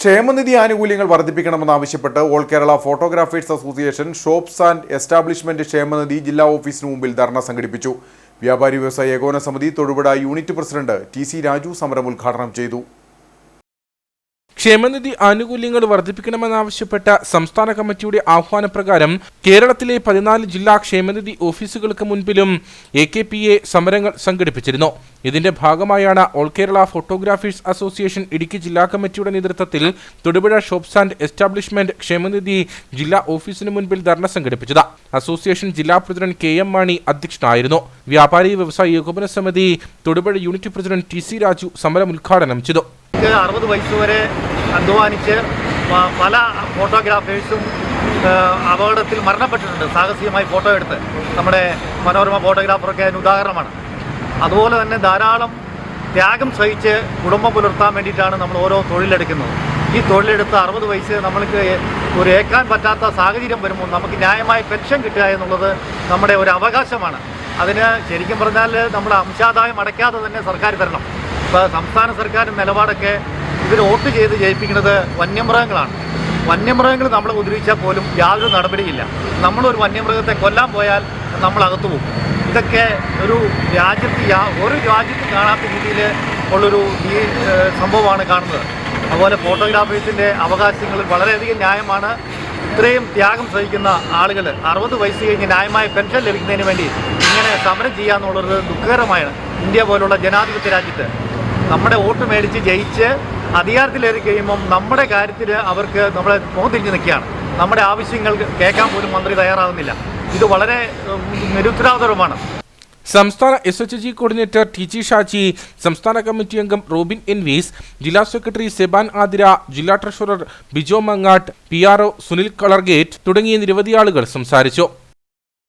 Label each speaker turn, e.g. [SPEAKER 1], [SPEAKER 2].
[SPEAKER 1] ക്ഷേമനിധി ആനുകൂല്യങ്ങൾ വർദ്ധിപ്പിക്കണമെന്നാവശ്യപ്പെട്ട് all Kerala photographers association shops and establishment ക്ഷേമനിധി ജില്ലാ ഓഫീസിന് മുമ്പിൽ ധർണ സംഘടിപ്പിച്ചു. വ്യാപാരി വ്യവസായ ഏകോപന സമിതി Thodupuzha unit president T C Raju സമരം ഉദ്ഘാടനം ചെയ്തു.
[SPEAKER 2] ക്ഷേമനിധി ആനുകൂല്യങ്ങൾ വർദ്ധിപ്പിക്കണമെന്നാവശ്യപ്പെട്ട സംസ്ഥാന കമ്മിറ്റിയുടെ ആഹ്വാനപ്രകാരം കേരളത്തിലെ പതിനാല് ജില്ലാ ക്ഷേമനിധി ഓഫീസുകൾക്ക് മുൻപിലും എ കെ പി എ സമരങ്ങൾ സംഘടിപ്പിച്ചിരുന്നു. ഇതിന്റെ ഭാഗമായാണ് all Kerala photographers association Idukki ജില്ലാ കമ്മിറ്റിയുടെ നേതൃത്വത്തിൽ തൊടുപുഴ ഷോപ്സ് ആൻഡ് എസ്റ്റാബ്ലിഷ്മെന്റ് ക്ഷേമനിധി ജില്ലാ ഓഫീസിന് മുൻപിൽ ധർണ സംഘടിപ്പിച്ചത്. അസോസിയേഷൻ ജില്ലാ പ്രസിഡന്റ് കെ എം മാണി അധ്യക്ഷനായിരുന്നു. വ്യാപാരി വ്യവസായ ഏകോപന സമിതി Thodupuzha unit president T C Raju സമരം ഉദ്ഘാടനം ചെയ്തു.
[SPEAKER 3] ഇത് അറുപത് വയസ്സ് വരെ അധ്വാനിച്ച് പല ഫോട്ടോഗ്രാഫേഴ്സും അപകടത്തിൽ മരണപ്പെട്ടിട്ടുണ്ട്. സാഹസികമായി ഫോട്ടോ എടുത്ത്. നമ്മുടെ മനോരമ ഫോട്ടോഗ്രാഫറൊക്കെ അതിന് ഉദാഹരണമാണ്. അതുപോലെ തന്നെ ധാരാളം ത്യാഗം സഹിച്ച് കുടുംബം പുലർത്താൻ വേണ്ടിയിട്ടാണ് നമ്മൾ ഓരോ തൊഴിലെടുക്കുന്നത്. ഈ തൊഴിലെടുത്ത് അറുപത് വയസ്സ് നമ്മൾക്ക് ഒരു ഏക്കാൻ പറ്റാത്ത സാഹചര്യം വരുമ്പോൾ നമുക്ക് ന്യായമായ പെൻഷൻ കിട്ടുക എന്നുള്ളത് നമ്മുടെ ഒരു അവകാശമാണ്. അതിന് ശരിക്കും പറഞ്ഞാൽ നമ്മൾ അംശാദായം അടയ്ക്കാതെ തന്നെ സർക്കാർ തരണം. ഇപ്പോൾ സംസ്ഥാന സർക്കാരിന്റെ നിലപാടൊക്കെ ഇവർ വോട്ട് ചെയ്ത് ജയിപ്പിക്കുന്നത് വന്യമൃഗങ്ങളാണ്. വന്യമൃഗങ്ങൾ നമ്മളെ ഉപദ്രവിച്ചാൽ പോലും യാതൊരു നടപടിയില്ല. നമ്മളൊരു വന്യമൃഗത്തെ കൊല്ലാൻ പോയാൽ നമ്മൾ അകത്തു പോകും. ഇതൊക്കെ ഒരു രാജ്യത്ത് ഒരു രാജ്യത്ത് കാണാത്ത രീതിയിൽ ഉള്ളൊരു ഈ സംഭവമാണ് കാണുന്നത്. അതുപോലെ ഫോട്ടോഗ്രാഫേഴ്സിന്റെ അവകാശങ്ങൾ വളരെയധികം ന്യായമാണ്. ഇത്രയും ത്യാഗം സഹിക്കുന്ന ആളുകൾ അറുപത് വയസ്സ് കഴിഞ്ഞ് ന്യായമായ പെൻഷൻ ലഭിക്കുന്നതിന് വേണ്ടി ഇങ്ങനെ സമരം ചെയ്യാന്നുള്ളത് ദുഃഖകരമാണ്. ഇന്ത്യ പോലുള്ള ജനാധിപത്യ രാജ്യത്ത് നമ്മുടെ വോട്ട് മേടിച്ച് ജയിച്ച് അധികാരത്തിലേറി കഴിയുമ്പം നമ്മുടെ കാര്യത്തിൽ അവർക്ക് നമ്മളെ മുഖം നിൽക്കുകയാണ്. നമ്മുടെ ആവശ്യങ്ങൾ കേൾക്കാൻ പോലും മന്ത്രി തയ്യാറാകുന്നില്ല ഇത് വളരെ നിരുത്തരവാദപരമാണ്
[SPEAKER 2] സംസ്ഥാന S H G coordinator T G Shaji സംസ്ഥാന കമ്മിറ്റി അംഗം റോബിൻ എൻ വീസ് ജില്ലാ സെക്രട്ടറി സെബാൻ ആതിര ജില്ലാ treasurer Bijo Mangattu P R O Sunil കളർഗേറ്റ് തുടങ്ങിയ നിരവധി ആളുകൾ സംസാരിച്ചു.